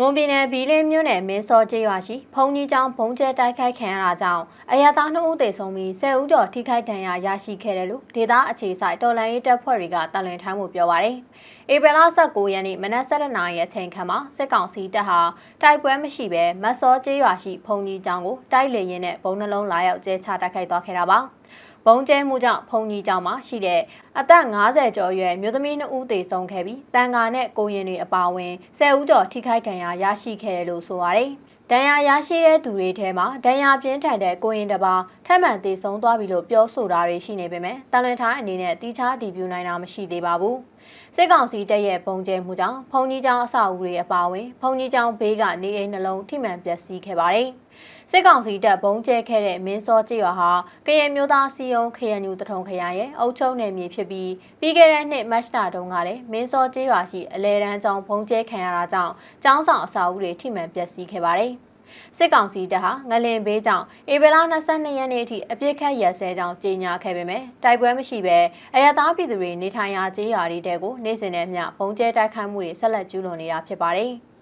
မွန်ပြည်နယ်ဘီလင်းမြို့နယ်မင်းစောကျေးရွာရှိဖုန်ကြီးကျောင်းဘုံကျဲတိုက်ခိုက်ခံရတာကြောင့်အရသား2ဦးသေဆုံးပြီး10ဦးကျော်ထိခိုက်ဒဏ်ရာရရှိခဲ့တယ်လို့ဒေသအခြေဆိုင်တော်လှန်ရေးတပ်ဖွဲ့တွေကတာလွန်ထိုင်းမှုပြောပါရယ်။ဧပြီလ19ရက်နေ့မနက်7:00နာရီအချိန်ခန့်မှာစစ်ကောင်စီတပ်ဟာတိုက်ပွဲမရှိဘဲမတ်စောကျေးရွာရှိဖုန်ကြီးကျောင်းကိုတိုက်လေရင်နဲ့ဘုံနှလုံးလာရောက်ကျဲချတိုက်ခိုက်သွားခဲ့တာပါ။ ဘုံကျဲမှုကြောင့်ဖုန်ကြီးကျောင်းမှာရှိတဲ့အသက်50ကျော်အရွယ်မျိုးသမီး2ဦးသေဆုံးခဲ့ပြီးတန်ဃာနဲ့ကိုရင်တွေအပါအဝင်10ဦးကျော်ထိခိုက်ဒဏ်ရာရရှိခဲ့တယ်လို့ဆိုပါတယ်။ ဒဏ်ရာရရှိတဲ့သူတွေထဲမှာဒဏ်ရာပြင်းထန်တဲ့ကိုရင်တစ်ပါးထပ်မံသေဆုံးသွားပြီလို့ပြောဆိုတာတွေရှိနေပေမဲ့တန်လွင်ထိုင်းအနေနဲ့တိကျတည်ပြနိုင်တာမရှိသေးပါဘူး။စစ်ကောင်စီတပ်ရဲ့ပုံကျဲမှုကြောင့်ဖုန်ကြီးကျောင်းအဆောက်အဦတွေအပါအဝင်ဖုန်ကြီးကျောင်းဘေးကနေအိမ်နှလုံးထိမှန်ပျက်စီးခဲ့ပါတယ်။စစ်ကောင်စီတပ်ဘုံကျဲခဲ့တဲ့မင်းစောကျေးရွာဟာကရင်မျိုးသားစီယုံခရညူတထုံခရိုင်ရဲ့အုပ်ချုပ်နယ်မြေဖြစ်ပြီးပြီးခဲ့တဲ့နှစ်မတ်လတုန်းကလည်းမင်းစောကျေးရွာရှိအလဲတန်းကျောင်းဘုံကျဲခံရတာကြောင့်ကျောင်းဆောင်အစာအုပ်တွေထိမှန်ပျက်စီးခဲ့ပါတယ်။ စစ်ကောင်စီတပ်ဟာငလင်ဘေးကြောင့်ဧပြီလ22ရက်နေ့အထိအပြစ်ခတ်ရက်စဲကြောင်းကြေညာခဲ့ပေမဲ့တိုက်ပွဲမရှိဘဲအရသားပြည်သူတွေနေထိုင်ရာကျေးရွာတွေတဲကိုနေ့စဉ်နဲ့မျှဘုံကျဲတိုက်ခိုက်မှုတွေဆက်လက်ကျူးလွန်နေတာဖြစ်ပါတယ်။